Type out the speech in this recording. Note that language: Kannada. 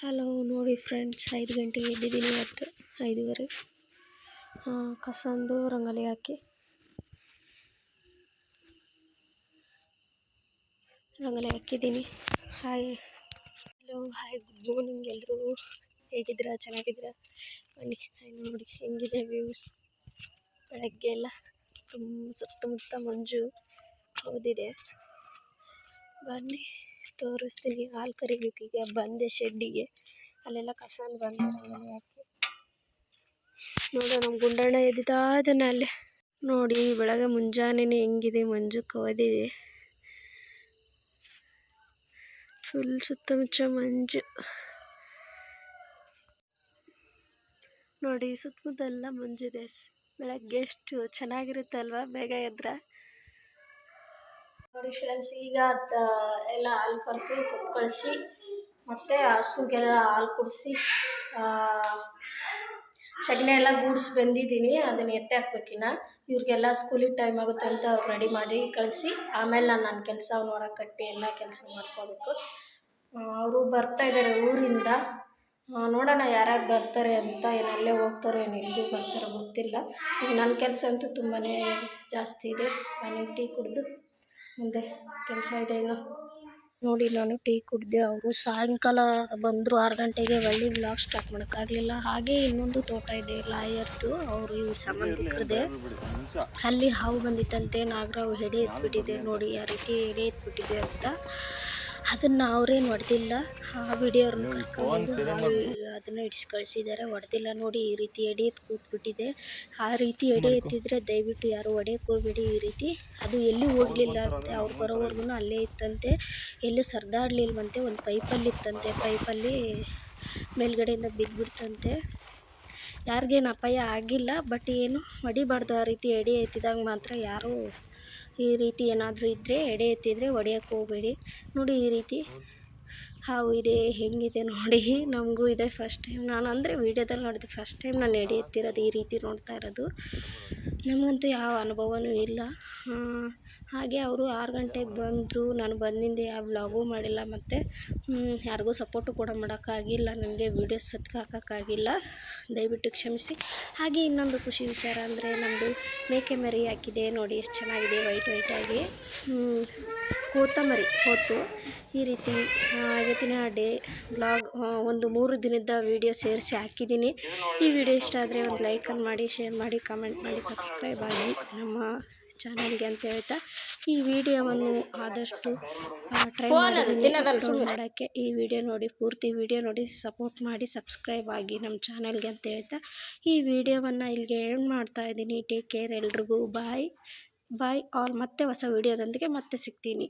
ಹಲೋ, ನೋಡಿ ಫ್ರೆಂಡ್ಸ್, ಐದು ಗಂಟೆಗೆ ಎದ್ದಿದ್ದೀನಿ ಇವತ್ತು, ಐದುವರೆ. ಕಸಂದು ರಂಗೋಲಿ ಹಾಕಿ. ರಂಗೋಲಿ ಹಾಕಿದ್ದೀನಿ. Hi hello hi good morning ಎಲ್ಲರೂ ಹೇಗಿದ್ದೀರಾ? ಚೆನ್ನಾಗಿದ್ದೀರಾ? ಬನ್ನಿ ನೋಡಿ, ಹೆಂಗಿದೆ ವ್ಯೂಸ್ ಬೆಳಗ್ಗೆ ಎಲ್ಲ ತುಂಬ ಸುತ್ತಮುತ್ತ ಮಂಜು ಹೌದಿದೆ ಬನ್ನಿ. ತೋರಿಸ್ತೀನಿ. ಹಾಲು ಕರಿಬೇಕು ಈಗ. ಬಂದೆ ಶೆಡ್ಡಿಗೆ. ಅಲ್ಲೆಲ್ಲ ಕಸ ಬಂದು ನೋಡು ನಮ್ಮ ಗುಂಡಣ್ಣ ಎದ್ದಿತಾ ಇದ್ದಾನೆ ಅಲ್ಲೇ. ನೋಡಿ ಬೆಳಗ್ಗೆ ಮುಂಜಾನೆನೇ ಹೆಂಗಿದೆ, ಮಂಜು ಕವದಿದೆ. ಫುಲ್ ಸುತ್ತಮುತ್ತ ಮಂಜು. ನೋಡಿ ಸುತ್ತಮುತ್ತ ಮಂಜಿದೆ ಬೆಳಗ್ಗೆ ಎಷ್ಟು ಚೆನ್ನಾಗಿರುತ್ತಲ್ವ ಬೇಗ ಎದ್ರೆ? ಫ್ರೆಂಡ್ಸ್, ಈಗ ಎಲ್ಲ ಹಾಲು ಕರೆದು ಕಳಿಸಿ, ಮತ್ತು ಹಸುಗೆಲ್ಲ ಹಾಲು ಕುಡಿಸಿ ಸಗಣಿ ಎಲ್ಲ ಗೂಡಿಸಿ ಬಂದಿದ್ದೀನಿ. ಅದನ್ನು ಎತ್ತೆ ಹಾಕ್ಬೇಕಿನ್ನ ಇವ್ರಿಗೆಲ್ಲ ಸ್ಕೂಲಿಗೆ ಟೈಮ್ ಆಗುತ್ತೆ ಅಂತ ಅವ್ರು ರೆಡಿ ಮಾಡಿ ಕಳಿಸಿ. ಆಮೇಲೆ ನಾನು ನನ್ನ ಕೆಲಸ ಹೊರ ಕಟ್ಟಿ ಎಲ್ಲ ಕೆಲಸ ಮಾಡ್ಕೋಬೇಕು. ಅವರು ಬರ್ತಾ ಇದ್ದಾರೆ ಊರಿಂದ. ನೋಡೋಣ ಯಾರ್ಯಾರು ಬರ್ತಾರೆ ಅಂತ, ಏನು ಅಲ್ಲೇ ಹೋಗ್ತಾರೋ ಏನು, ಎಲ್ಲಿಗೂ ಬರ್ತಾರೋ ಗೊತ್ತಿಲ್ಲ. ಈಗ ನನ್ನ ಕೆಲಸ ಅಂತೂ ತುಂಬಾ ಜಾಸ್ತಿ ಇದೆ. ನಾನು ಟೀ ಕುಡಿದು ಮುಂದೆ ಕೆಲಸ ಇದೆ ಇನ್ನು. ನೋಡಿ ನಾನು ಟೀ ಕುಡಿದೆ ಅವರು ಸಾಯಂಕಾಲ ಬಂದರು ಆರು ಗಂಟೆಗೆ ಒಳ್ಳೆ ಬ್ಲಾಗ್ ಸ್ಟಾರ್ಟ್ ಮಾಡೋಕ್ಕಾಗಲಿಲ್ಲ ಹಾಗೆ ಇನ್ನೊಂದು ತೋಟ ಇದೆ, ಲಾಯರ್ದು. ಅವರು ಇವ್ರ ಸಂಬಂಧಿಕರದೇ ಅಲ್ಲಿ ಹಾವು ಬಂದಿತ್ತಂತೆ, ನಾಗರಾವು ಎಡೆ ಎತ್ಬಿಟ್ಟಿದೆ ನೋಡಿ ಆ ರೀತಿ ಎಡೆ ಎತ್ಬಿಟ್ಟಿದೆ ಅಂತ. ಅದನ್ನು ಅವ್ರೇನು ಹೊಡೆದಿಲ್ಲ ಆ ವಿಡಿಯೋ ಕರ್ಕೊಂಡು ಅದನ್ನು ಇಡಿಸಿ ಕಳಿಸಿದ್ದಾರೆ ಹೊಡೆದಿಲ್ಲ. ನೋಡಿ ಈ ರೀತಿ ಎಡೆ ಎತ್ ಕೂತ್ಬಿಟ್ಟಿದೆ. ಆ ರೀತಿ ಎಡೆ ಎತ್ತಿದ್ರೆ ದಯವಿಟ್ಟು ಯಾರು ಹೊಡೆಯಕ್ಕೆ ಹೋಗ್ಬೇಡಿ ಈ ರೀತಿ. ಅದು ಎಲ್ಲಿ ಹೋಗಲಿಲ್ಲ ಅಂತೆ. ಅವ್ರು ಬರೋವರೆಗೂ ಅಲ್ಲೇ ಇತ್ತಂತೆ. ಎಲ್ಲೂ ಸರ್ದಾಡ್ಲಿಲ್ವಂತೆ. ಒಂದು ಪೈಪಲ್ಲಿ ಇತ್ತಂತೆ ಪೈಪಲ್ಲಿ ಮೇಲ್ಗಡೆಯಿಂದ ಬಿದ್ದುಬಿಡ್ತಂತೆ ಯಾರಿಗೇನು ಅಪಾಯ ಆಗಿಲ್ಲ. ಬಟ್ ಏನು ಹೊಡಿಬಾರ್ದು. ಆ ರೀತಿ ಎಡೆ ಎತ್ತಿದಾಗ ಮಾತ್ರ ಯಾರೂ ಈ ರೀತಿ ಏನಾದರೂ ಇದ್ದರೆ ಎಡೆ ಎತ್ತಿದರೆ ಹೊಡೆಯಕ್ಕೆ ಹೋಗಬೇಡಿ. ನೋಡಿ ಈ ರೀತಿ ಹಾವು ಇದೆ, ಹೆಂಗಿದೆ ನೋಡಿ. ನಮಗೂ ಇದೆ ಫಸ್ಟ್ ಟೈಮ್ ನಾನು ಅಂದರೆ ವೀಡಿಯೋದಲ್ಲಿ ನೋಡಿದೆ ಫಸ್ಟ್ ಟೈಮ್ ನಾನು ನಡೆಯುತ್ತಿರೋದು ಎತ್ತಿರೋದು ಈ ರೀತಿ ನೋಡ್ತಾ ಇರೋದು. ನಮಗಂತೂ ಯಾವ ಅನುಭವವೂ ಇಲ್ಲ. ಹಾಗೆ ಅವರು ಆರು ಗಂಟೆಗೆ ಬಂದರು. ನಾನು ಬಂದಿಂದ ಯಾವ ವ್ಲಾಗೂ ಮಾಡಿಲ್ಲ ಮತ್ತು ಯಾರಿಗೂ ಸಪೋರ್ಟು ಕೂಡ ಮಾಡೋಕ್ಕಾಗಿಲ್ಲ. ನನಗೆ ವೀಡಿಯೋಸ್ ಸತ್ಗೆ ಹಾಕೋಕ್ಕಾಗಿಲ್ಲ. ದಯವಿಟ್ಟು ಕ್ಷಮಿಸಿ. ಹಾಗೆ ಇನ್ನೊಂದು ಖುಷಿ ವಿಚಾರ ಅಂದರೆ ನಮ್ಮದು ಮೇಕೆ ಮರಿ ಹಾಕಿದೆ. ನೋಡಿ, ಎಷ್ಟು ಚೆನ್ನಾಗಿದೆ ವೈಟ್ ವೈಟಾಗಿ ಕೋತಮರಿ ಹೊತ್ತು ಈ ರೀತಿ ಇವತ್ತಿನ ಡೇ ಬ್ಲಾಗ್ ಒಂದು ಮೂರು ದಿನದ ವೀಡಿಯೋ ಸೇರಿಸಿ ಹಾಕಿದ್ದೀನಿ. ಈ ವಿಡಿಯೋ ಇಷ್ಟ ಆದರೆ ಒಂದು ಲೈಕನ್ನು ಮಾಡಿ ಶೇರ್ ಮಾಡಿ ಕಮೆಂಟ್ ಮಾಡಿ ಸಬ್ಸ್ಕ್ರೈಬ್ ಆಗಿ ನಮ್ಮ ಚಾನಲ್ಗೆ ಅಂತ ಹೇಳ್ತಾ ಈ ವಿಡಿಯೋವನ್ನು ಆದಷ್ಟು ಟ್ರೈ ಮಾಡೋಕ್ಕೆ ಈ ವಿಡಿಯೋ ನೋಡಿ ಪೂರ್ತಿ ವಿಡಿಯೋ ನೋಡಿ ಸಪೋರ್ಟ್ ಮಾಡಿ ಸಬ್ಸ್ಕ್ರೈಬ್ ಆಗಿ ನಮ್ಮ ಚಾನಲ್ಗೆ ಅಂತ ಹೇಳ್ತಾ ಈ ವಿಡಿಯೋವನ್ನು ಇಲ್ಲಿಗೆ ಏನು ಮಾಡ್ತಾ ಇದ್ದೀನಿ. ಟೇಕ್ ಕೇರ್ ಎಲ್ರಿಗೂ. ಬಾಯ್ ಬಾಯ್ ಆಲ್ ಮತ್ತೆ ಹೊಸ ವಿಡಿಯೋದೊಂದಿಗೆ ಮತ್ತೆ ಸಿಗ್ತೀನಿ.